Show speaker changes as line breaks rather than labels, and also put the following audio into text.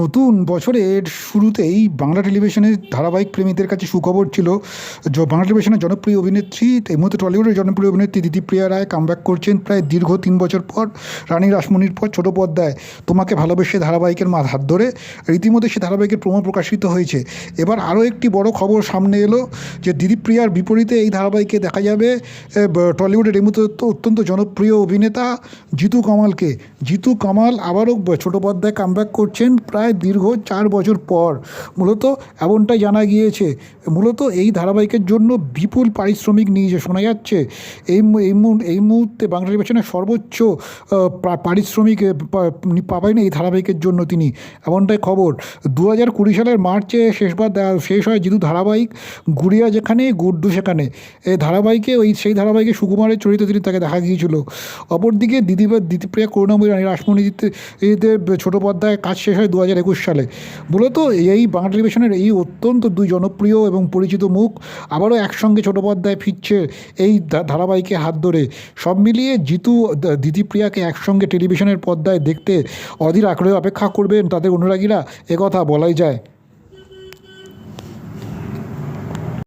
নতুন বছরের শুরুতেই বাংলা টেলিভিশনের ধারাবাহিক প্রেমীদের কাছে সুখবর ছিল বাংলা টেলিভিশনের জনপ্রিয় অভিনেত্রী, এই মুহূর্তে টলিউডের জনপ্রিয় অভিনেত্রী দিদিপ্রিয়া রায় কামব্যাক করছেন প্রায় দীর্ঘ তিন বছর পর। রানী রাসমণির পর ছোট পর্দায় তোমাকে ভালোবেসে ধারাবাহিকের মা হাত ধরে রীতিমতো সে ধারাবাহিকের প্রমো প্রকাশিত হয়েছে। এবার আরও একটি বড় খবর সামনে এলো যে দিদিপ্রিয়ার বিপরীতে এই ধারাবাহিকে দেখা যাবে টলিউডের এই মুহূর্তে অত্যন্ত জনপ্রিয় অভিনেতা জিতু কামালকে। জিতু কামাল আবারও ছোট পর্দায় কামব্যাক করছেন প্রায় দীর্ঘ চার বছর পর। মূলত এমনটাই জানা গিয়েছে। মূলত এই ধারাবাহিকের জন্য বিপুল পারিশ্রমিক নিয়েছে শোনা যাচ্ছে, এই এই এই মুহূর্তে বাংলা টেলিভিশনের সর্বোচ্চ পারিশ্রমিক পাবেন এই ধারাবাহিকের জন্য তিনি। এমনটাই খবর। দু হাজার কুড়ি সালের মার্চে শেষবার শেষ হয় যেহেতু ধারাবাহিক গুড়িয়া যেখানে, গুড্ডু সেখানে। এই ধারাবাহিকে, ওই সেই ধারাবাহিকে সুকুমারের চরিত্রে তিনি তাকে দেখা গিয়েছিল। অপরদিকে দিদি দিদিপ্রিয়া করুণাময়ী রাসমণিতে ছোটো পর্দায় কাজ শেষ হয় দু হাজার একুশ সালে। মূলত এই বাংলা টেলিভিশনের এই অত্যন্ত দুই জনপ্রিয় এবং পরিচিত মুখ আবারও একসঙ্গে ছোটো ফিরছে এই ধারাবাহিকে হাত ধরে। সব মিলিয়ে জিতু দিদিপ্রিয়াকে একসঙ্গে টেলিভিশনের পর্দায় দেখতে অধীর আগ্রহে অপেক্ষা করবেন তাদের অনুরাগীরা। একথা বলাই যায়।